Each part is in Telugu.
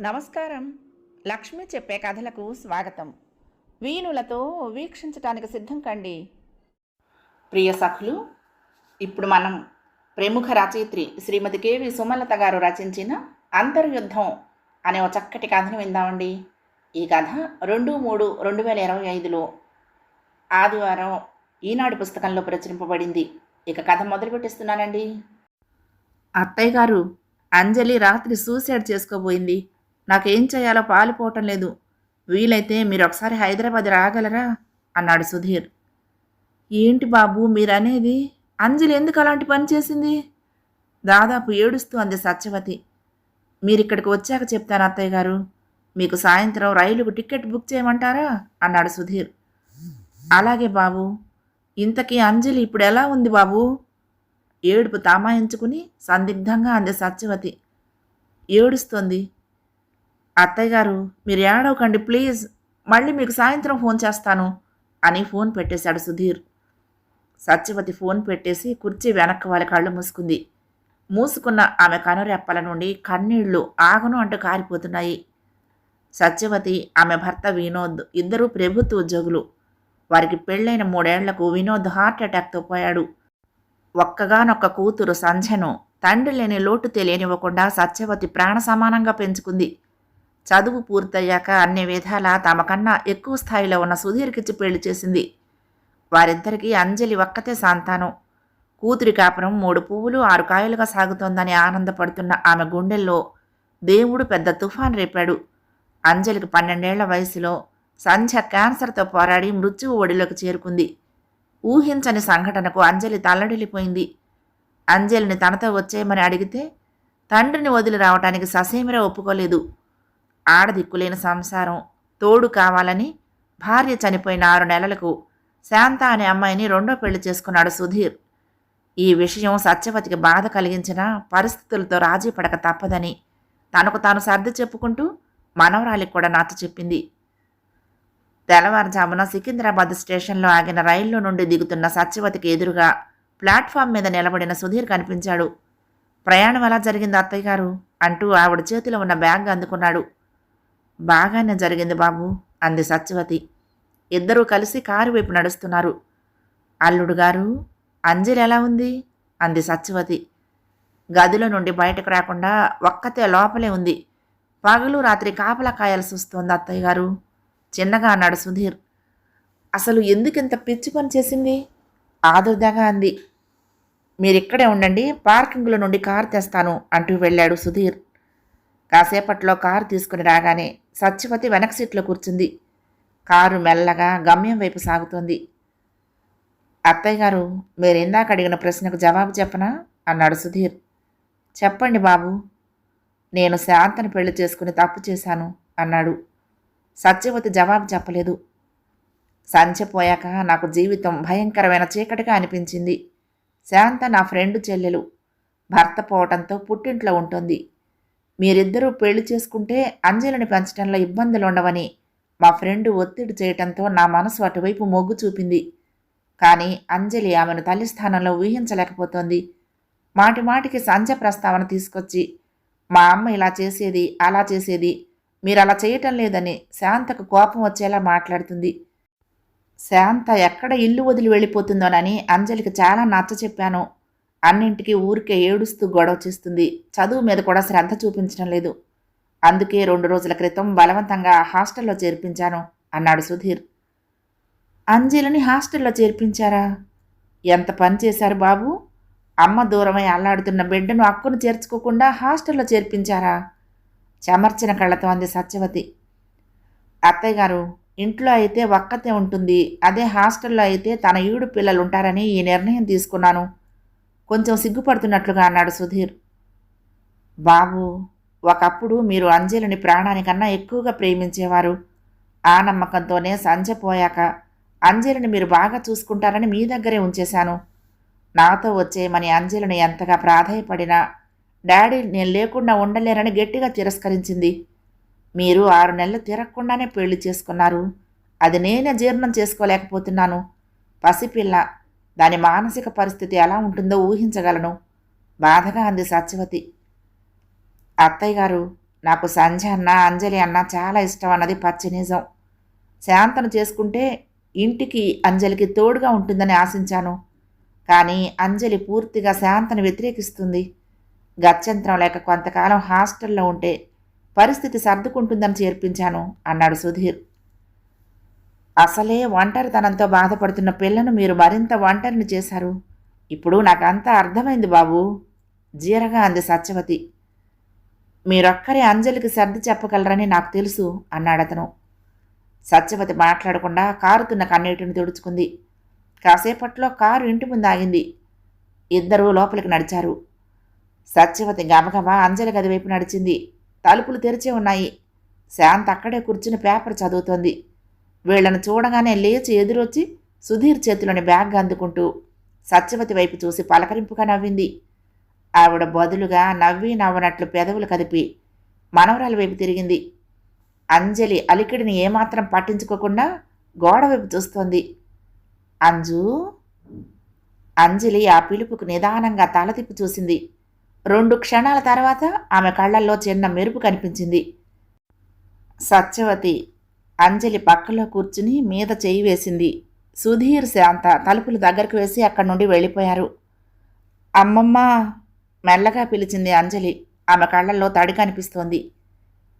నమస్కారం. లక్ష్మి చెప్పే కథలకు స్వాగతం. వీణులతో వీక్షించటానికి సిద్ధం కండి. ప్రియ సఖులు ఇప్పుడు మనం ప్రముఖ రచయిత్రి శ్రీమతి కేవి సుమలత గారు రచించిన అంతర్యుద్ధం అనే ఒక చక్కటి కథను విందామండి. ఈ కథ రెండు మూడు రెండు వేల ఇరవై ఐదులో ఆదివారం ఈనాడు పుస్తకంలో ప్రచురింపబడింది. ఇక కథ మొదలుపెట్టిస్తున్నానండి. అత్తయ్య గారు అంజలి రాత్రి సూసైడ్ చేసుకోబోయింది. నాకేం చేయాలో పాలుపోవటం లేదు. వీలైతే మీరు ఒకసారి హైదరాబాద్ రాగలరా? అన్నాడు సుధీర్. ఏంటి బాబు మీరనేది? అంజలి ఎందుకు అలాంటి పని చేసింది? దాదాపు ఏడుస్తూ అంది సత్యవతి. మీరు ఇక్కడికి వచ్చాక చెప్తాను అత్తయ్య గారు. మీకు సాయంత్రం రైలుకు టికెట్ బుక్ చేయమంటారా? అన్నాడు సుధీర్. అలాగే బాబు. ఇంతకీ అంజలి ఇప్పుడు ఎలా ఉంది బాబు? ఏడుపు తామాయించుకుని సందిగ్ధంగా అంది సత్యవతి. ఏడుస్తోంది. అత్తయ్య గారు మీరు ఏడవకండి ప్లీజ్. మళ్ళీ మీకు సాయంత్రం ఫోన్ చేస్తాను అని ఫోన్ పెట్టేశాడు సుధీర్. సత్యవతి ఫోన్ పెట్టేసి కుర్చీ వెనక్కి వాళ్ళ కళ్ళు మూసుకుంది. మూసుకున్న ఆమె కనురెప్పల నుండి కన్నీళ్ళు ఆగను అంటూ కారిపోతున్నాయి. సత్యవతి ఆమె భర్త వినోద్ ఇద్దరూ ప్రభుత్వ ఉద్యోగులు. వారికి పెళ్ళైన మూడేళ్ళకు వినోద్ హార్ట్ అటాక్తో పోయాడు. ఒక్కగానొక్క కూతురు సంధ్యను తండ్రి లేని లోటు తెలియనివ్వకుండా సత్యవతి ప్రాణ సమానంగా పెంచుకుంది. చదువు పూర్తయ్యాక అన్ని విధాలా తమకన్నా ఎక్కువ స్థాయిలో ఉన్న సుధీర్కిచ్చి పెళ్ళి చేసింది. వారిద్దరికీ అంజలి ఒక్కతే సంతానం. కూతురి కాపురం మూడు పువ్వులు ఆరు కాయలుగా సాగుతోందని ఆనందపడుతున్న ఆమె గుండెల్లో దేవుడు పెద్ద తుఫాన్ రేపాడు. అంజలికి పన్నెండేళ్ళ వయసులో సంధ్య క్యాన్సర్తో పోరాడి మృత్యువు ఒడిలోకి చేరుకుంది. ఊహించని సంఘటనకు అంజలి తల్లడిల్లిపోయింది. అంజలిని తనతో వచ్చేయమని అడిగితే తండ్రిని వదిలి రావటానికి ససేమిరా ఒప్పుకోలేదు. ఆడదిక్కులేని సంసారం తోడు కావాలని భార్య చనిపోయిన ఆరు నెలలకు శాంత అనే అమ్మాయిని రెండో పెళ్ళి చేసుకున్నాడు సుధీర్. ఈ విషయం సత్యవతికి బాధ కలిగించిన పరిస్థితులతో రాజీ పడక తప్పదని తనకు తాను సర్ది చెప్పుకుంటూ మనవరాలికి కూడా నచ్చ చెప్పింది. తెల్లవారుజామున సికింద్రాబాద్ స్టేషన్లో ఆగిన రైల్లో నుండి దిగుతున్న సత్యవతికి ఎదురుగా ప్లాట్ఫామ్ మీద నిలబడిన సుధీర్ కనిపించాడు. ప్రయాణం ఎలా జరిగింది అత్తయ్య గారు? అంటూ ఆవిడ చేతిలో ఉన్న బ్యాగ్ అందుకున్నాడు. బాగానే జరిగింది బాబు అంది సత్యవతి. ఇద్దరూ కలిసి కారు వైపు నడుస్తున్నారు. అల్లుడు గారు అంజలి ఎలా ఉంది? అంది సత్యవతి. గదిలో నుండి బయటకు రాకుండా ఒక్కతే లోపలే ఉంది. పగలు రాత్రి కాపలా కాయాల్సి వస్తోంది అత్తయ్య గారు. చిన్నగా అన్నాడు సుధీర్. అసలు ఎందుకింత పిచ్చి పని చేసింది? ఆదుర్దాగా అంది. మీరిక్కడే ఉండండి పార్కింగ్లో నుండి కారు తెస్తాను అంటూ వెళ్ళాడు సుధీర్. కాసేపట్లో కారు తీసుకుని రాగానే సత్యవతి వెనక సీట్లో కూర్చుంది. కారు మెల్లగా గమ్యం వైపు సాగుతోంది. అత్తయ్య గారు మీరు ఇందాక అడిగిన ప్రశ్నకు జవాబు చెప్పనా? అన్నాడు సుధీర్. చెప్పండి బాబు. నేను శాంతను పెళ్ళి చేసుకుని తప్పు చేశాను అన్నాడు. సత్యవతి జవాబు చెప్పలేదు. సంచిపోయాక నాకు జీవితం భయంకరమైన చీకటిగా అనిపించింది. శాంత నా ఫ్రెండ్ చెల్లెలు. భర్త పోవటంతో పుట్టింట్లో ఉంటుంది. మీరిద్దరూ పెళ్ళి చేసుకుంటే అంజలిని పెంచడంలో ఇబ్బందులు ఉండవని మా ఫ్రెండ్ ఒత్తిడి చేయటంతో నా మనసు అటువైపు మొగ్గు చూపింది. కానీ అంజలి ఆమెను తల్లి స్థానంలో ఊహించలేకపోతోంది. మాటి మాటికి సంజ ప్రస్తావన తీసుకొచ్చి మా అమ్మ ఇలా చేసేది అలా చేసేది మీరు అలా చేయటం లేదని శాంతకు కోపం వచ్చేలా మాట్లాడుతుంది. శాంత ఎక్కడ ఇల్లు వదిలి వెళ్ళిపోతుందోనని అంజలికి చాలా నచ్చ చెప్పాను అన్నింటికి ఊరికే ఏడుస్తూ గొడవ చేస్తుంది. చదువు మీద కూడా శ్రద్ధ చూపించడం లేదు. అందుకే రెండు రోజుల క్రితం బలవంతంగా హాస్టల్లో చేర్పించాను అన్నాడు సుధీర్. అంజలిని హాస్టల్లో చేర్పించారా? ఎంత పని చేశారు బాబు? అమ్మ దూరమై అల్లాడుతున్న బిడ్డను అక్కును చేర్చుకోకుండా హాస్టల్లో చేర్పించారా? చెమర్చిన కళ్ళతో అంది సత్యవతి. అత్తయ్య గారు ఇంట్లో అయితే ఒక్కతే ఉంటుంది. అదే హాస్టల్లో అయితే తన ఈడు పిల్లలు ఉంటారని ఈ నిర్ణయం తీసుకున్నాను. కొంచెం సిగ్గుపడుతున్నట్లుగా అన్నాడు సుధీర్. బాబు ఒకప్పుడు మీరు అంజలిని ప్రాణానికన్నా ఎక్కువగా ప్రేమించేవారు. ఆ నమ్మకంతోనే సంజ పోయాక అంజలిని మీరు బాగా చూసుకుంటారని మీ దగ్గరే ఉంచేశాను. నాతో వచ్చేయమని అంజలిని ఎంతగా ప్రాధాయపడినా డాడీ నేను లేకుండా ఉండలేరని గట్టిగా తిరస్కరించింది. మీరు ఆరు నెలలు తిరగకుండానే పెళ్ళి చేసుకున్నారు. అది నేనే జీర్ణం చేసుకోలేకపోతున్నాను. పసిపిల్ల దాని మానసిక పరిస్థితి ఎలా ఉంటుందో ఊహించగలను. బాధగా అంది సత్యవతి. అత్తయ్య గారు నాకు సంధ్య అన్న అంజలి అన్న చాలా ఇష్టం అన్నది పచ్చి నిజం. శాంతను చేసుకుంటే ఇంటికి అంజలికి తోడుగా ఉంటుందని ఆశించాను. కానీ అంజలి పూర్తిగా శాంతను వ్యతిరేకిస్తుంది. గత్యంతరం లేక కొంతకాలం హాస్టల్లో ఉంటే పరిస్థితి సర్దుకుంటుందని చేర్పించాను అన్నాడు సుధీర్. అసలే ఒంటరితనంతో బాధపడుతున్న పిల్లను మీరు మరింత ఒంటరిని చేశారు. ఇప్పుడు నాకంతా అర్థమైంది బాబు. జీరగా అంది సత్యవతి. మీరొక్కరే అంజలికి సర్ది చెప్పగలరని నాకు తెలుసు అన్నాడతను సత్యవతి మాట్లాడకుండా కారుతున్న కన్నీటిని తుడుచుకుంది. కాసేపట్లో కారు ఇంటి ముందు ఆగింది. ఇద్దరూ లోపలికి నడిచారు. సత్యవతి గబగబా అంజలి గది వైపు నడిచింది. తలుపులు తెరిచే ఉన్నాయి. శాంత్ అక్కడే కూర్చుని పేపర్ చదువుతోంది. వీళ్ళను చూడగానే లేచి ఎదురొచ్చి సుధీర్ చేతిలోని బ్యాగ్ అందుకుంటూ సత్యవతి వైపు చూసి పలకరింపుగా నవ్వింది. ఆవిడ బదులుగా నవ్వి నవ్వనట్లు పెదవులు కదిపి మనవరాల వైపు తిరిగింది. అంజలి అలికిడిని ఏమాత్రం పట్టించుకోకుండా గోడ వైపు చూస్తోంది. అంజు? అంజలి ఆ పిలుపుకు నిదానంగా తల తిప్పి చూసింది. రెండు క్షణాల తర్వాత ఆమె కళ్ళల్లో చిన్న మెరుపు కనిపించింది. సత్యవతి అంజలి పక్కలో కూర్చుని మీద చేయి వేసింది. సుధీర్ శాంత తలుపులు దగ్గరకు వేసి అక్కడి నుండి వెళ్ళిపోయారు. అమ్మమ్మ! మెల్లగా పిలిచింది అంజలి. ఆమె కళ్ళల్లో తడి కనిపిస్తోంది.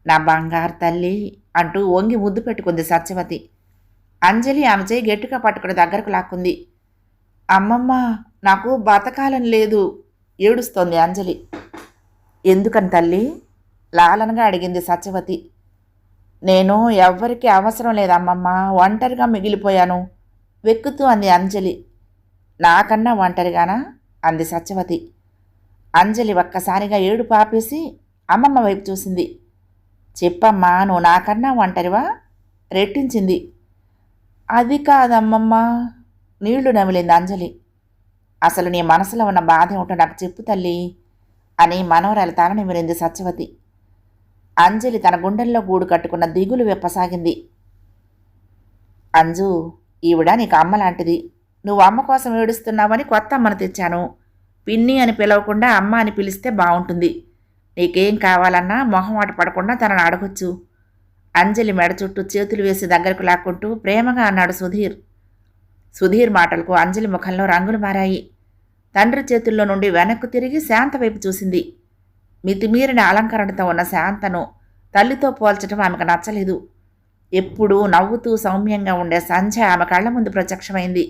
నా బంగారు తల్లి అంటూ వంగి ముద్దు పెట్టుకుంది సత్యవతి. అంజలి ఆమె చేయి గట్టిగా పట్టుకుని దగ్గరకు లాక్కుంది. అమ్మమ్మ! నాకు బతకాలని లేదు! ఏడుస్తోంది అంజలి. ఎందుకని తల్లి? లాలనగా అడిగింది సత్యవతి. నేను ఎవ్వరికీ అవసరం లేదమ్మమ్మ ఒంటరిగా మిగిలిపోయాను వెక్కుతూ అంది అంజలి. నాకన్నా ఒంటరిగానా? అంది సత్యవతి. అంజలి ఒక్కసారిగా ఏడు పాపేసి అమ్మమ్మ వైపు చూసింది. చెప్పమ్మా నువ్వు నాకన్నా ఒంటరివా? రెట్టించింది. అది కాదమ్మమ్మ నీళ్ళు నమిలింది అంజలి. అసలు నీ మనసులో ఉన్న బాధ ఏమిటో నాకు చెప్పు తల్లి అని మనవరాలి తల నిమిరింది సత్యవతి. అంజలి తన గుండెల్లో గూడు కట్టుకున్న దిగులు వెప్పసాగింది. అంజు ఈవిడ నీకు అమ్మ లాంటిది. నువ్వు అమ్మ కోసం ఏడుస్తున్నావని కొత్త అమ్మను తెచ్చాను. పిన్ని అని పిలవకుండా అమ్మ అని పిలిస్తే బాగుంటుంది నీకేం కావాలన్నా మొహమాట పడకుండా తనను అడగొచ్చు. అంజలి మెడ చుట్టూ చేతులు వేసి దగ్గరకు లాక్కుంటూ ప్రేమగా అన్నాడు సుధీర్. సుధీర్ మాటలకు అంజలి ముఖంలో రంగులు మారాయి. తండ్రి చేతుల్లో నుండి వెనక్కు తిరిగి శాంత వైపు చూసింది. మితిమీరిన అలంకరణతో ఉన్న శాంతను తల్లితో పోల్చడం ఆమెకు నచ్చలేదు. ఎప్పుడూ నవ్వుతూ సౌమ్యంగా ఉండే సంధ్య ఆమె కళ్ళ ముందు ప్రత్యక్షమైంది.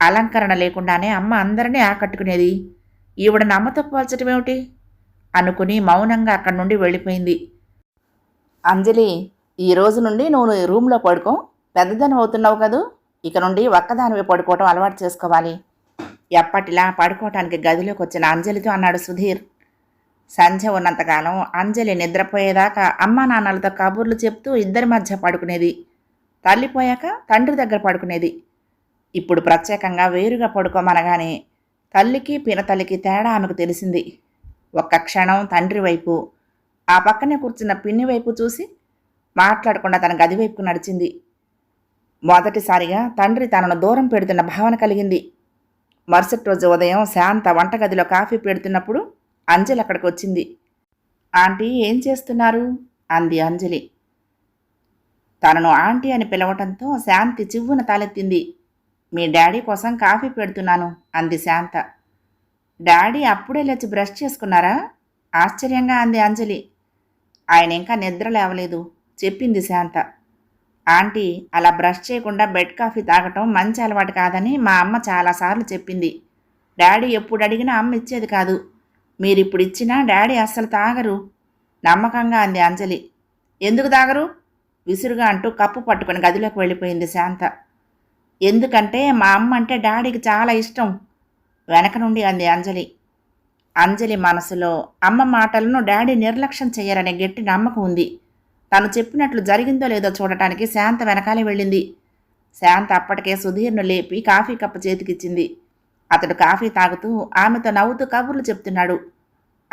అలంకరణ లేకుండానే అమ్మ అందరినీ ఆకట్టుకునేది. ఈవిడ అమ్మతో పోల్చడం ఏమిటి? అనుకుని మౌనంగా అక్కడి నుండి వెళ్ళిపోయింది. అంజలి ఈ రోజు నుండి నువ్వు రూమ్లో పడుకో. పెద్దదాని అవుతున్నావు కదూ. ఇక నుండి ఒక్కదానివే పడుకోవటం అలవాటు చేసుకోవాలి. ఎప్పటిలా పడుకోవటానికి గదిలోకి వచ్చిన అంజలితో అన్నాడు సుధీర్. సంధ్య ఉన్నంతకాలం అంజలి నిద్రపోయేదాకా అమ్మా నాన్నలతో కబుర్లు చెప్తూ ఇద్దరి మధ్య పడుకునేది. తల్లిపోయాక తండ్రి దగ్గర పడుకునేది. ఇప్పుడు ప్రత్యేకంగా వేరుగా పడుకోమనగానే తల్లికి పినతల్లికి తేడా ఆమెకు తెలిసింది. ఒక్క క్షణం తండ్రి వైపు ఆ పక్కనే కూర్చున్న పిన్ని వైపు చూసి మాట్లాడకుండా తన గది వైపుకు నడిచింది. మొదటిసారిగా తండ్రి తనను దూరం పెడుతున్న భావన కలిగింది. మరుసటి రోజు ఉదయం శాంత వంటగదిలో కాఫీ పెడుతున్నప్పుడు అంజలి అక్కడికి వచ్చింది ఆంటీ ఏం చేస్తున్నారు? అంది అంజలి. తనను ఆంటీ అని పిలవటంతో శాంతి చివ్వున తాలెత్తింది. మీ డాడీ కోసం కాఫీ పెడుతున్నాను అంది శాంత. డాడీ అప్పుడే లేచి బ్రష్ చేసుకున్నారా? ఆశ్చర్యంగా అంది అంజలి. ఆయన ఇంకా నిద్ర లేవలేదు చెప్పింది శాంత. ఆంటీ అలా బ్రష్ చేయకుండా బెడ్ కాఫీ తాగటం మంచి అలవాటు కాదని మా అమ్మ చాలాసార్లు చెప్పింది. డాడీ ఎప్పుడు అడిగినా అమ్మ ఇచ్చేది కాదు. మీరిప్పుడు ఇచ్చినా డాడీ అస్సలు తాగరు. నమ్మకంగా అంది అంజలి. ఎందుకు తాగరు? విసురుగా అంటూ కప్పు పట్టుకొని గదిలోకి వెళ్ళిపోయింది శాంత. ఎందుకంటే మా అమ్మ అంటే డాడీకి చాలా ఇష్టం. వెనక నుండి అంది అంజలి. అంజలి మనసులో అమ్మ మాటలను డాడీ నిర్లక్ష్యం చేయరనే గట్టి నమ్మకం ఉంది. తను చెప్పినట్లు జరిగిందో లేదో చూడటానికి శాంత వెనకాలే వెళ్ళింది. శాంత అప్పటికే సుధీర్ను లేపి కాఫీ కప్పు చేతికిచ్చింది. అతడు కాఫీ తాగుతూ ఆమెతో నవ్వుతూ కబుర్లు చెప్తున్నాడు.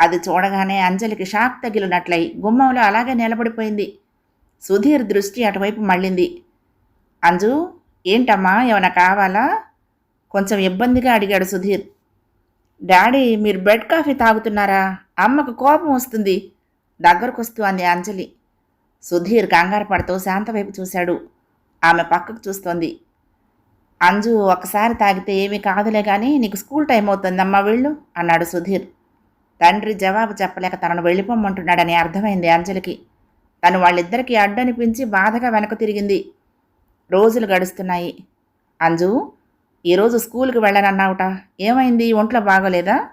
అది చూడగానే అంజలికి షాక్ తగిలినట్లయి గుమ్మంలో అలాగే నిలబడిపోయింది. సుధీర్ దృష్టి అటువైపు మళ్ళింది. అంజు ఏంటమ్మా ఏమైనా కావాలా? కొంచెం ఇబ్బందిగా అడిగాడు సుధీర్. డాడీ మీరు బెడ్ కాఫీ తాగుతున్నారా? అమ్మకు కోపం వస్తుంది. దగ్గరకొస్తూ అంది అంజలి. సుధీర్ కంగారు పడుతూ శాంత వైపు చూశాడు. ఆమె పక్కకు చూస్తోంది. అంజు ఒకసారి తాగితే ఏమీ కాదులే కానీ నీకు స్కూల్ టైం అవుతుందమ్మా వెళ్ళు అన్నాడు సుధీర్. తండ్రి జవాబు చెప్పలేక తనను వెళ్ళిపోమ్మంటున్నాడని అర్థమైంది అంజలికి. తను వాళ్ళిద్దరికీ అడ్డనిపించి బాధగా వెనక తిరిగింది. రోజులు గడుస్తున్నాయి. అంజు ఈరోజు స్కూల్కి వెళ్ళనన్నావుట. ఏమైంది? ఒంట్లో బాగోలేదా?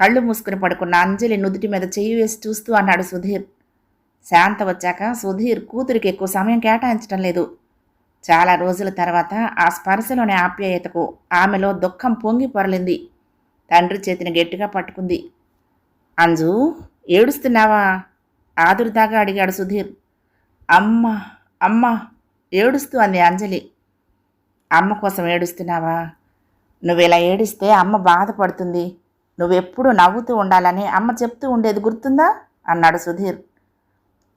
కళ్ళు మూసుకుని పడుకున్న అంజలి నుదుటి మీద చెయ్యి వేసి చూస్తూ అన్నాడు సుధీర్. శాంత వచ్చాక సుధీర్ కూతురికి ఎక్కువ సమయం కేటాయించడం లేదు. చాలా రోజుల తర్వాత ఆ స్పర్శలోని ఆప్యాయతకు ఆమెలో దుఃఖం పొంగి పొరలింది. తండ్రి చేతిని గట్టిగా పట్టుకుంది. అంజు ఏడుస్తున్నావా? ఆదురుదాగా అడిగాడు సుధీర్. అమ్మ అమ్మ ఏడుస్తూ అంది అంజలి. అమ్మ కోసం ఏడుస్తున్నావా? నువ్వు ఇలా ఏడిస్తే అమ్మ బాధపడుతుంది. నువ్వెప్పుడు నవ్వుతూ ఉండాలని అమ్మ చెప్తూ ఉండేది గుర్తుందా? అన్నాడు సుధీర్.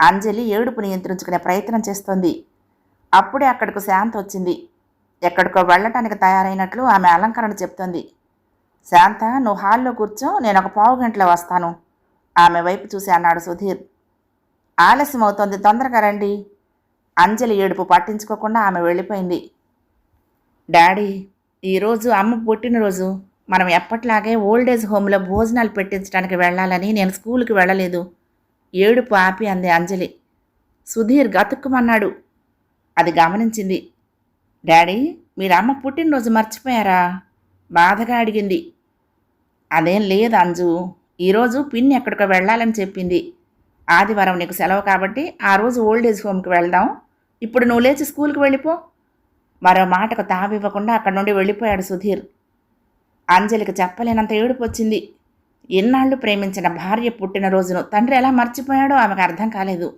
అంజలి ఏడుపు నియంత్రించుకునే ప్రయత్నం చేస్తోంది. అప్పుడే అక్కడికి శాంత వచ్చింది. ఎక్కడికో వెళ్ళటానికి తయారైనట్లు ఆమె అలంకరణ చెప్తోంది. శాంత నువ్వు హాల్లో కూర్చో నేను ఒక పావు గంటలో వస్తాను. ఆమె వైపు చూసి అన్నాడు సుధీర్. ఆలస్యం అవుతోంది తొందరగా రండి. అంజలి ఏడుపు పట్టించుకోకుండా ఆమె వెళ్ళిపోయింది. డాడీ ఈరోజు అమ్మ పుట్టినరోజు. మనం ఎప్పట్లాగే ఓల్డేజ్ హోమ్లో భోజనాలు పెట్టించడానికి వెళ్ళాలని నేను స్కూల్కి వెళ్ళలేదు. ఏడుపు ఆపి అంది అంజలి. సుధీర్ గతుక్కుమన్నాడు. అది గమనించింది. డాడీ మీరు అమ్మ పుట్టినరోజు మర్చిపోయారా? బాధగా అడిగింది. అదేం లేదు అంజు. ఈరోజు పిన్ని ఎక్కడికో వెళ్ళాలని చెప్పింది. ఆదివారం నీకు సెలవు కాబట్టి ఆ రోజు ఓల్డేజ్ హోమ్కి వెళ్దాం. ఇప్పుడు నువ్వు లేచి స్కూల్కి వెళ్ళిపో. మరో మాటకు తావివ్వకుండా అక్కడి నుండి వెళ్ళిపోయాడు సుధీర్. అంజలికి చెప్పలేనంత ఏడుపు వచ్చింది. ఎన్నాళ్ళు ప్రేమించిన భార్య పుట్టినరోజును తండ్రి ఎలా మర్చిపోయాడో ఆమెకు అర్థం కాలేదు.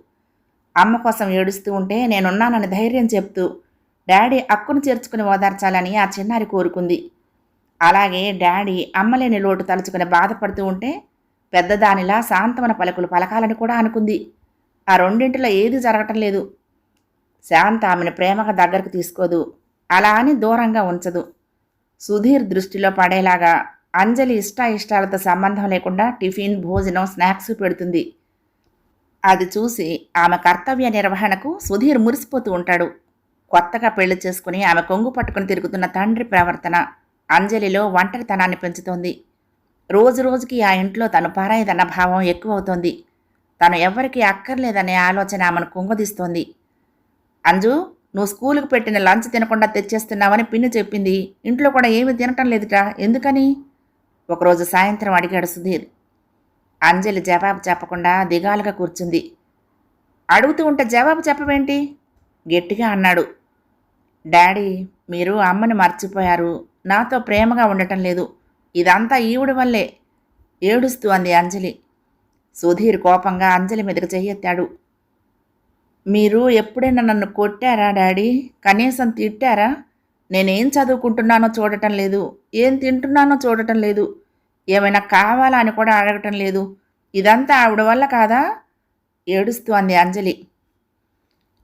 అమ్మ కోసం ఏడుస్తూ ఉంటే నేనున్నానని ధైర్యం చెప్తూ డాడీ అక్కును చేర్చుకుని ఓదార్చాలని ఆ చిన్నారి కోరుకుంది. అలాగే డాడీ అమ్మలేని లోటు తలుచుకుని బాధపడుతూ ఉంటే పెద్దదానిలా శాంతమన పలుకులు పలకాలని కూడా అనుకుంది. ఆ రెండింటిలో ఏది జరగటం లేదు. శాంత ఆమెను ప్రేమగా దగ్గరకు తీసుకోదు. అలా అని దూరంగా ఉంచదు. సుధీర్ దృష్టిలో పడేలాగా అంజలి ఇష్టాయిష్టాలతో సంబంధం లేకుండా టిఫిన్ భోజనం స్నాక్స్ పెడుతుంది. అది చూసి ఆమె కర్తవ్య నిర్వహణకు సుధీర్ మురిసిపోతూ ఉంటాడు. కొత్తగా పెళ్ళి చేసుకుని ఆమె కొంగు పట్టుకుని తిరుగుతున్న తండ్రి ప్రవర్తన అంజలిలో ఒంటరితనాన్ని పెంచుతోంది. రోజు రోజుకి ఆ ఇంట్లో తను పారాయదన్న భావం ఎక్కువవుతోంది. తను ఎవ్వరికీ అక్కర్లేదనే ఆలోచన ఆమెను కుంగదీస్తోంది. అంజు నువ్వు స్కూలుకు పెట్టిన లంచ్ తినకుండా తెచ్చేస్తున్నావని పిన్ని చెప్పింది. ఇంట్లో కూడా ఏమీ తినటం లేదుట ఎందుకని? ఒకరోజు సాయంత్రం అడిగాడు సుధీర్. అంజలి జవాబు చెప్పకుండా దిగాలుగా కూర్చుంది. అడుగుతూ ఉంటే జవాబు చెప్పవేంటి? గట్టిగా అన్నాడు. డాడీ మీరు అమ్మని మర్చిపోయారు. నాతో ప్రేమగా ఉండటం లేదు. ఇదంతా ఈవుడి వల్లే ఏడుస్తూ అంది అంజలి. సుధీర్ కోపంగా అంజలి మీదకి చెయ్యెత్తాడు మీరు ఎప్పుడైనా నన్ను కొట్టారా డాడీ? కనీసం తిట్టారా? నేనేం చదువుకుంటున్నానో చూడటం లేదు. ఏం తింటున్నానో చూడటం లేదు. ఏమైనా కావాలా అని కూడా అడగటం లేదు. ఇదంతా ఆవిడ వల్ల కాదా? ఏడుస్తూ అంది అంజలి.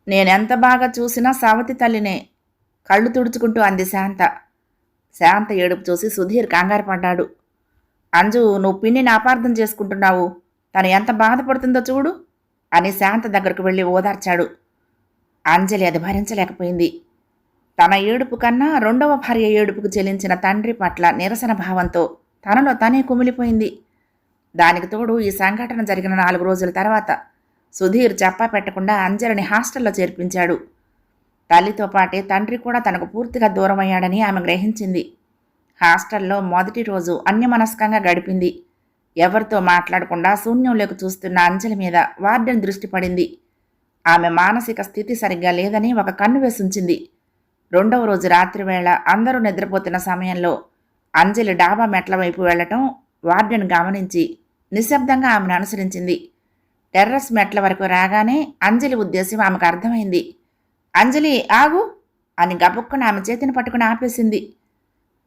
నేనెంత బాగా చూసినా సవతి తల్లినే కళ్ళు తుడుచుకుంటూ అంది శాంత. శాంత ఏడుపు చూసి సుధీర్ కంగారు పడ్డాడు. అంజు నువ్వు పిన్నిని అపార్థం చేసుకుంటున్నావు. తను ఎంత బాధపడుతుందో చూడు అని శాంత దగ్గరకు వెళ్ళి ఓదార్చాడు. అంజలి అది భరించలేకపోయింది. తన ఏడుపు కన్నా రెండవ భార్య ఏడుపుకు చెల్లించిన తండ్రి పట్ల నిరసన భావంతో తనలో తనే కుమిలిపోయింది. దానికి తోడు ఈ సంఘటన జరిగిన నాలుగు రోజుల తర్వాత సుధీర్ చెప్పా పెట్టకుండా అంజలిని హాస్టల్లో చేర్పించాడు. తల్లితో పాటే తండ్రి కూడా తనకు పూర్తిగా దూరమయ్యాడని ఆమె గ్రహించింది. హాస్టల్లో మొదటి రోజు అన్యమనస్కంగా గడిపింది. ఎవరితో మాట్లాడకుండా శూన్యంలోకి చూస్తున్న అంజలి మీద వార్డెన్ దృష్టి పడింది. ఆమె మానసిక స్థితి సరిగ్గా లేదని ఒక కన్ను వేసుంచింది. రెండవ రోజు రాత్రి వేళ అందరూ నిద్రపోతున్న సమయంలో అంజలి డాబా మెట్ల వైపు వెళ్ళటం వార్డెన్ గమనించి నిశ్శబ్దంగా ఆమెను అనుసరించింది. టెర్రస్ మెట్ల వరకు రాగానే అంజలి ఉద్దేశం ఆమెకు అర్థమైంది. అంజలి ఆగు! అని గబుక్కున ఆమె చేతిని పట్టుకుని ఆపేసింది.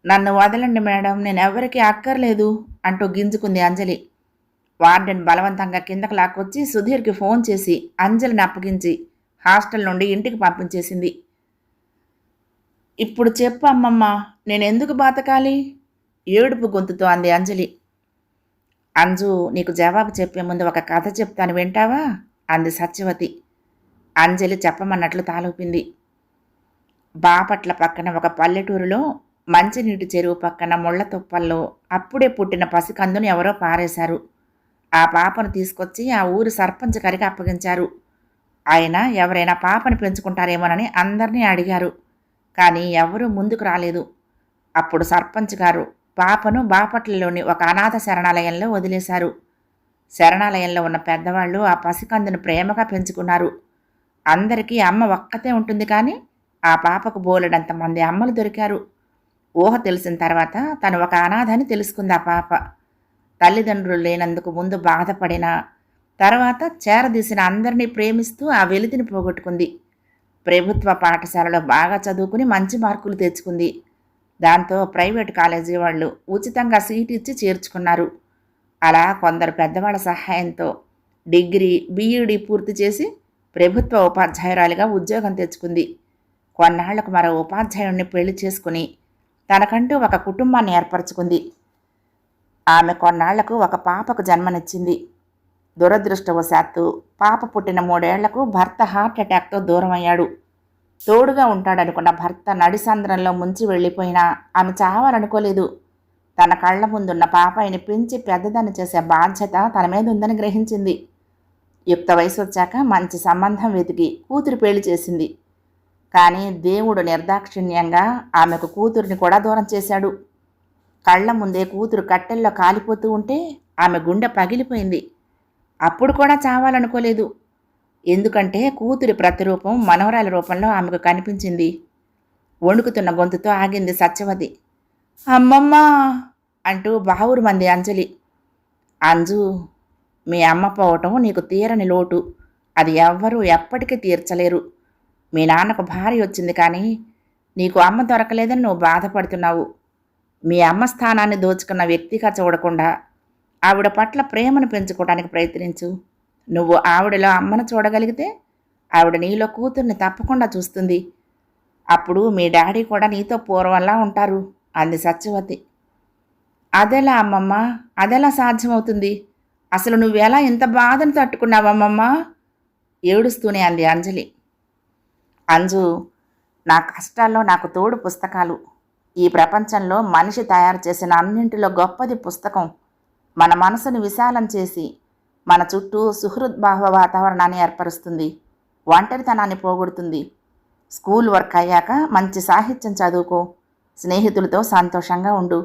నన్ను వదలండి మేడం నేను ఎవరికీ అక్కర్లేదు అంటూ గింజుకుంది అంజలి. వార్డెన్ బలవంతంగా కిందకు లాక్కొచ్చి సుధీర్కి ఫోన్ చేసి అంజలిని అప్పగించి హాస్టల్ నుండి ఇంటికి పంపించేసింది. ఇప్పుడు చెప్పు అమ్మమ్మ నేను ఎందుకు ఏడుపు గొంతుతో అంది అంజలి. అంజు నీకు జవాబు చెప్పే ముందు ఒక కథ చెప్తాను వింటావా? అంది సత్యవతి. అంజలి చెప్పమన్నట్లు తాలూపింది. బాపట్ల పక్కన ఒక పల్లెటూరులో మంచినీటి చెరువు పక్కన ముళ్ళ తుప్పల్లో అప్పుడే పుట్టిన పసికందుని ఎవరో పారేశారు. ఆ పాపను తీసుకొచ్చి ఆ ఊరు సర్పంచ్ గారికి అప్పగించారు. ఆయన ఎవరైనా పాపను పెంచుకుంటారేమోనని అందరినీ అడిగారు. కానీ ఎవరూ ముందుకు రాలేదు. అప్పుడు సర్పంచ్ గారు పాపను బాపట్లలోని ఒక అనాథ శరణాలయంలో వదిలేశారు. శరణాలయంలో ఉన్న పెద్దవాళ్ళు ఆ పసికందును ప్రేమగా పెంచుకున్నారు. అందరికీ అమ్మ ఒక్కతే ఉంటుంది కానీ ఆ పాపకు బోలెడంత మంది అమ్మలు దొరికారు. ఊహ తెలిసిన తర్వాత తను ఒక అనాథని తెలుసుకుంది ఆ పాప. తల్లిదండ్రులు లేనందుకు ముందు బాధపడిన తర్వాత చేరదీసిన అందరినీ ప్రేమిస్తూ ఆ వెలితిని పోగొట్టుకుంది. ప్రభుత్వ పాఠశాలలో బాగా చదువుకుని మంచి మార్కులు తెచ్చుకుంది. దాంతో ప్రైవేట్ కాలేజీ వాళ్ళు ఉచితంగా సీట్ ఇచ్చి చేర్చుకున్నారు. అలా కొందరు పెద్దవాళ్ళ సహాయంతో డిగ్రీ బీఈడి పూర్తి చేసి ప్రభుత్వ ఉపాధ్యాయురాలిగా ఉద్యోగం తెచ్చుకుంది. కొన్నాళ్ళకు మరో ఉపాధ్యాయుడిని పెళ్ళి చేసుకుని తనకంటూ ఒక కుటుంబాన్ని ఏర్పరచుకుంది. ఆమె కొన్నాళ్ళకు ఒక పాపకు జన్మనిచ్చింది. దురదృష్టవశాత్తు పాప పుట్టిన మూడేళ్ళకు భర్త హార్ట్ అటాక్తో దూరమయ్యాడు. తోడుగా ఉంటాడనుకున్న భర్త నడిసంద్రంలో ముంచి వెళ్ళిపోయినా ఆమె చావాలనుకోలేదు. తన కళ్ళ ముందున్న పాపాయిని పెంచి పెద్దదాన్ని చేసే బాధ్యత తన మీద ఉందని గ్రహించింది. యుక్త వయసు వచ్చాక మంచి సంబంధం వెతికి కూతురు పెళ్ళి చేసింది. కానీ దేవుడు నిర్దాక్షిణ్యంగా ఆమెకు కూతురిని కూడా దూరం చేశాడు. కళ్ళ ముందే కూతురు కట్టెల్లో కాలిపోతూ ఉంటే ఆమె గుండె పగిలిపోయింది. అప్పుడు కూడా చావాలనుకోలేదు. ఎందుకంటే కూతురి ప్రతిరూపం మనవరాలి రూపంలో ఆమెకు కనిపించింది. వణుకుతున్న గొంతుతో ఆగింది సత్యవతి. అమ్మమ్మ! అంటూ బావురు మంది అంజలి. అంజు మీ అమ్మ పోవటం నీకు తీరని లోటు. అది ఎవ్వరూ ఎప్పటికీ తీర్చలేరు. మీ నాన్నకు భార్య వచ్చింది కానీ నీకు అమ్మ దొరకలేదని నువ్వు బాధపడుతున్నావు. మీ అమ్మ స్థానాన్ని దోచుకున్న వ్యక్తిగా చూడకుండా ఆవిడ పట్ల ప్రేమను పెంచుకోవడానికి ప్రయత్నించు. నువ్వు ఆవిడలో అమ్మను చూడగలిగితే ఆవిడ నీలో కూతుర్ని తప్పకుండా చూస్తుంది. అప్పుడు మీ డాడీ కూడా నీతో పూర్వంలా ఉంటారు అంది సత్యవతి. అదెలా అమ్మమ్మ అదెలా సాధ్యమవుతుంది? అసలు నువ్వెలా ఇంత బాధను తట్టుకున్నావమ్మమ్మ? ఏడుస్తూనే అంది అంజలి. అంజు నా కష్టాల్లో నాకు తోడు పుస్తకాలు. ఈ ప్రపంచంలో మనిషి తయారు చేసిన అన్నింటిలో గొప్పది పుస్తకం. మన మనసును విశాలం చేసి మన చుట్టూ సుహృద్భావ వాతావరణాన్ని ఏర్పరుస్తుంది. ఒంటరితనాన్ని పోగొడుతుంది. స్కూల్ వర్క్ అయ్యాక మంచి సాహిత్యం చదువుకో. స్నేహితులతో సంతోషంగా ఉండు.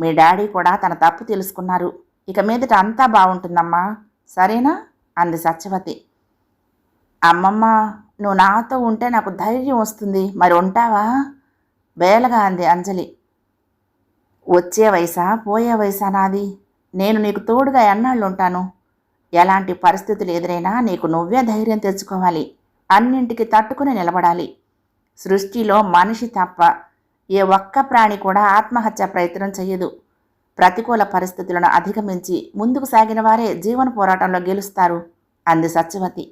మీ డాడీ కూడా తన తప్పు తెలుసుకున్నారు. ఇక మీదట అంతా బాగుంటుందమ్మా సరేనా? అంది సత్యవతి. అమ్మమ్మ నువ్వు నాతో ఉంటే నాకు ధైర్యం వస్తుంది. మరి ఉంటావా? బేలగా అంది అంజలి. వచ్చే వయసా? పోయే వయసా నాది? నేను నీకు తోడుగా ఎన్నాళ్ళు ఉంటాను ఎలాంటి పరిస్థితులు ఎదురైనా నీకు నువ్వే ధైర్యం తెచ్చుకోవాలి. అన్నింటికి తట్టుకుని నిలబడాలి. సృష్టిలో మనిషి తప్ప ఏ ఒక్క ప్రాణి కూడా ఆత్మహత్య ప్రయత్నం చేయదు ప్రతికూల పరిస్థితులను అధిగమించి ముందుకు సాగిన వారే జీవన పోరాటంలో గెలుస్తారు. అంది సత్యవతి.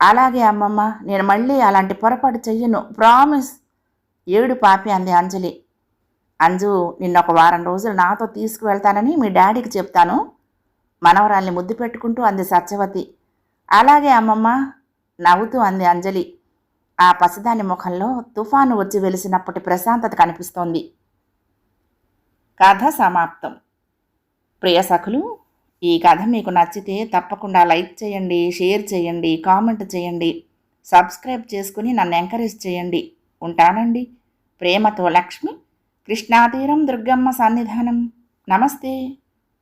అలాగే అమ్మమ్మ నేను మళ్ళీ అలాంటి పొరపాటు చెయ్యను ప్రామిస్! ఏడు పాపి అంది అంజలి. అంజు నిన్న ఒక వారం రోజులు నాతో తీసుకువెళ్తానని మీ డాడీకి చెప్తాను. మనవరాల్ని ముద్దు పెట్టుకుంటూ అంది సత్యవతి. అలాగే అమ్మమ్మ నవ్వుతూ అంది అంజలి. ఆ పసిదాని ముఖంలో తుఫాను వచ్చి వెలిసినప్పటి ప్రశాంతత కనిపిస్తోంది. కథ సమాప్తం. ప్రియసఖులు ఈ కథ మీకు నచ్చితే తప్పకుండా లైక్ చేయండి షేర్ చేయండి కామెంట్ చేయండి సబ్స్క్రైబ్ చేసుకుని నన్ను ఎంకరేజ్ చేయండి. ఉంటానండి. ప్రేమతో లక్ష్మి కృష్ణాతీరం దుర్గమ్మ సన్నిధానం. నమస్తే.